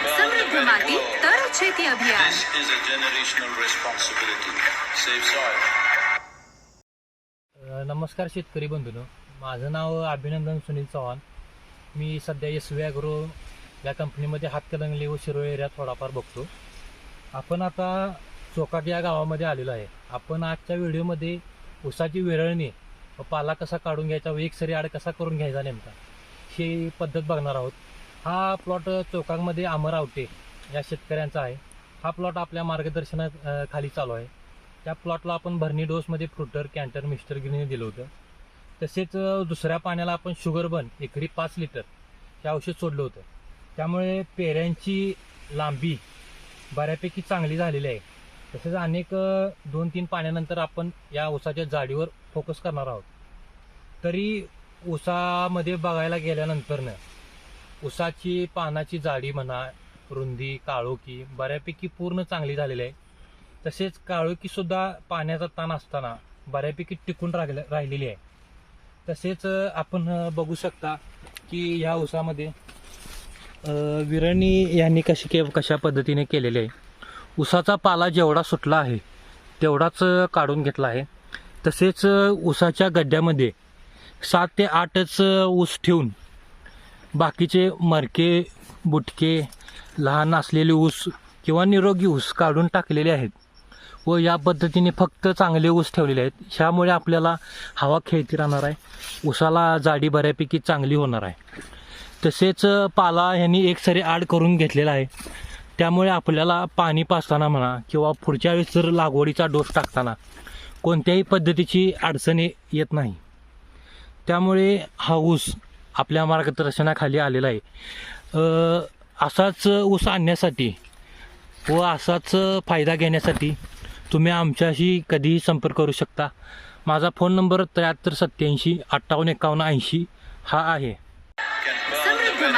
સમૃદ્ધ માટી તર છેતી અભિયાન This is a generational responsibility. Save soil. अ, नमस्कार शेतकरी बंधूंनो माझं नाव अभिनंदन सुनील चव्हाण मी सध्या एस व्ही ॲग्रो या कंपनीमध्ये हातकलंगली व शिरोळ एरियात थोडाफार बघतो आपण आता चोकाट या गावामध्ये आलेलो आहे आपण आजच्या व्हिडिओमध्ये ऊसाची विरळणी व पाला कसा काढून घ्यायचा व एक सरी आड कसा करून घ्यायचा नेमका ही पद्धत बघणार आहोत हा प्लॉट चौकांमध्ये अमर आवटे या शेतकऱ्यांचा आहे. हा प्लॉट आपल्या मार्गदर्शना खाली चालू आहे. त्या प्लॉटला आपण भरणी डोसमध्ये फ्रुटर कॅन्टर मिस्टर ग्रीन दिलं होतं. तसेच दुसऱ्या पाण्याला आपण शुगर बन एकरी पाच लिटर हे औषध सोडलं होतं. त्यामुळे पेऱ्यांची लांबी बऱ्यापैकी चांगली झालेली आहे. तसेच अनेक दोन तीन पाण्यानंतर आपण या ऊसाच्या जाडीवर फोकस करणार आहोत. तरी ऊसामध्ये बघायला गेल्यानंतरनं ऊसाची पानाची जाडी म्हणा रुंदी काळोखी बऱ्यापैकी पूर्ण चांगली झालेली आहे. तसेच काळोखी सुद्धा पाण्याचा ताण असताना बऱ्यापैकी टिकून राहिल- राहिलेली आहे. तसेच आपण बघू शकता की ह्या ऊसामध्ये विरणी यांनी कशी के कशा पद्धतीने केलेली आहे. ऊसाचा पाला जेवढा सुटला आहे तेवढाच काढून घेतला आहे. तसेच उसाच्या ऊसाच्या गड्ड्यामध्ये सात ते आठच ऊस ठेवून बाकीचे मरके बुटके लहान असलेले ऊस किंवा निरोगी ऊस काढून टाकलेले आहेत व या पद्धतीने फक्त चांगले ऊस ठेवलेले आहेत. ह्यामुळे आपल्याला हवा खेळती राहणार आहे. ऊसाला जाडी बऱ्यापैकी चांगली होणार आहे. तसेच पाला ह्यांनी एकसरी आड करून घेतलेला आहे. त्यामुळे आपल्याला पाणी पाजताना म्हणा किंवा पुढच्या वेळेस जर लागवडीचा डोस टाकताना कोणत्याही पद्धतीची अडचणी येत नाही. त्यामुळे हा ऊस आपल्या मार्गदर्शनाखाली आलेला आहे. अ, असाच ऊस आणण्यासाठी व असाच फायदा घेण्यासाठी तुम्ही आमच्याशी कधीही संपर्क करू शकता. माझा फोन नंबर त्र्याहत्तर सत्याऐंशी अठ्ठावन्न एकावन्न ऐंशी हा आहे. burn